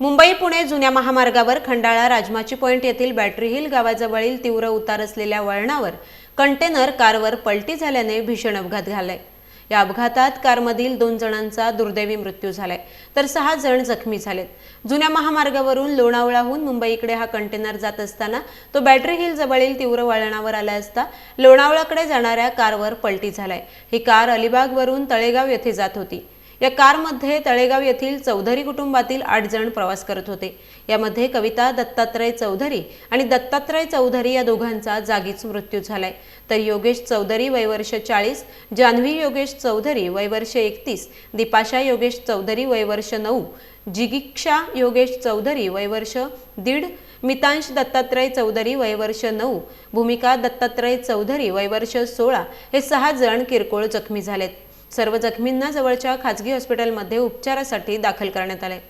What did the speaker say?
मुंबई पुणे जुन्या महामार्गावर खंडाळा राजमाची पॉईंट येथील बॅटरी हिल गावाजवळील तीव्र उतार असलेल्या वळणावर कंटेनर कारवर पलटी झाल्याने भीषण अपघात झालाय. या अपघातात कारमधील दोन जणांचा दुर्दैवी मृत्यू झालाय. तर सहा जण जखमी झालेत. जुन्या महामार्गावरून लोणावळाहून मुंबईकडे हा कंटेनर जात असताना तो बॅटरी हिल जवळील तीव्र वळणावर आला असता लोणावळाकडे जाणाऱ्या कारवर पलटी झालाय. ही कार अलिबागवरून तळेगाव येथे जात होती. या कारमध्ये तळेगाव येथील चौधरी कुटुंबातील आठ जण प्रवास करत होते. यामध्ये कविता दत्तात्रय चौधरी आणि दत्तात्रय चौधरी या दोघांचा जागीच मृत्यू झालाय. तर योगेश चौधरी वयवर्ष चाळीस जान्हवी योगेश चौधरी वयवर्ष एकतीस दीपाशा योगेश चौधरी वयवर्ष नऊ जिगिक्षा योगेश चौधरी वयवर्ष दीड मितांश दत्तात्रय चौधरी वयवर्ष नऊ भूमिका दत्तात्रय चौधरी वयवर्ष सोळा हे सहा जण किरकोळ जखमी झालेत. सर्व जखमींना जवळच्या खाजगी हॉस्पिटलमध्ये उपचारासाठी दाखल करण्यात आले.